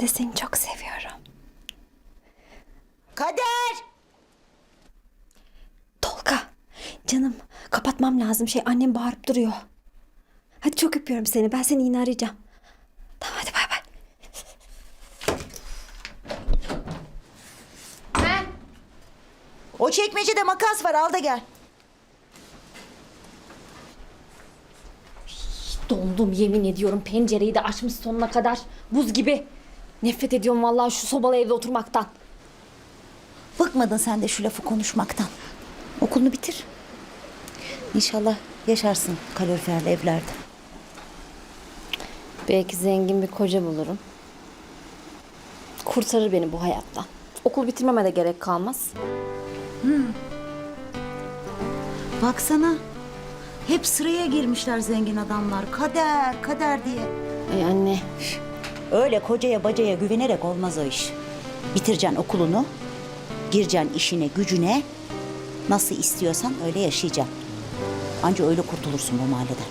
de seni çok seviyorum. Kader! Tolga, canım kapatmam lazım şey annem bağırıp duruyor. Hadi çok öpüyorum seni. Ben seni yine arayacağım. Tamam hadi bay bay. O çekmecede makas var al da gel. Dondum yemin ediyorum pencereyi de açmış sonuna kadar. Buz gibi. Nefret ediyorum vallahi şu sobalı evde oturmaktan. Bıkmadın sen de şu lafı konuşmaktan. Okulunu bitir. İnşallah yaşarsın kaloriferli evlerde. Belki zengin bir koca bulurum. Kurtarır beni bu hayattan. Okul bitirmeme de gerek kalmaz. Baksana. Hep sıraya girmişler zengin adamlar. Kader, kader diye. Ay anne. Öyle kocaya bacaya güvenerek olmaz o iş. Bitireceksin okulunu. Gireceksin işine gücüne. Nasıl istiyorsan öyle yaşayacaksın. Anca öyle kurtulursun bu mahalleden.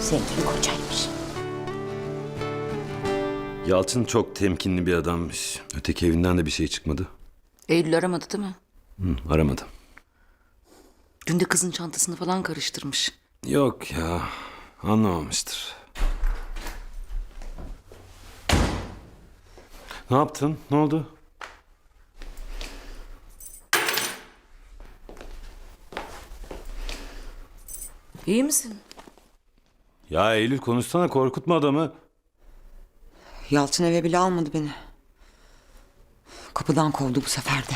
Zengin kocaymış. Yalçın çok temkinli bir adammış. Öteki evinden de bir şey çıkmadı. Eylül aramadı değil mi? Hı, aramadı. Dün de kızın çantasını falan karıştırmış. Yok ya anlamamıştır. Ne yaptın? Ne oldu? İyi misin? Ya Eylül konuşsana korkutma adamı. Yalçın eve bile almadı beni. Kapıdan kovdu bu sefer de.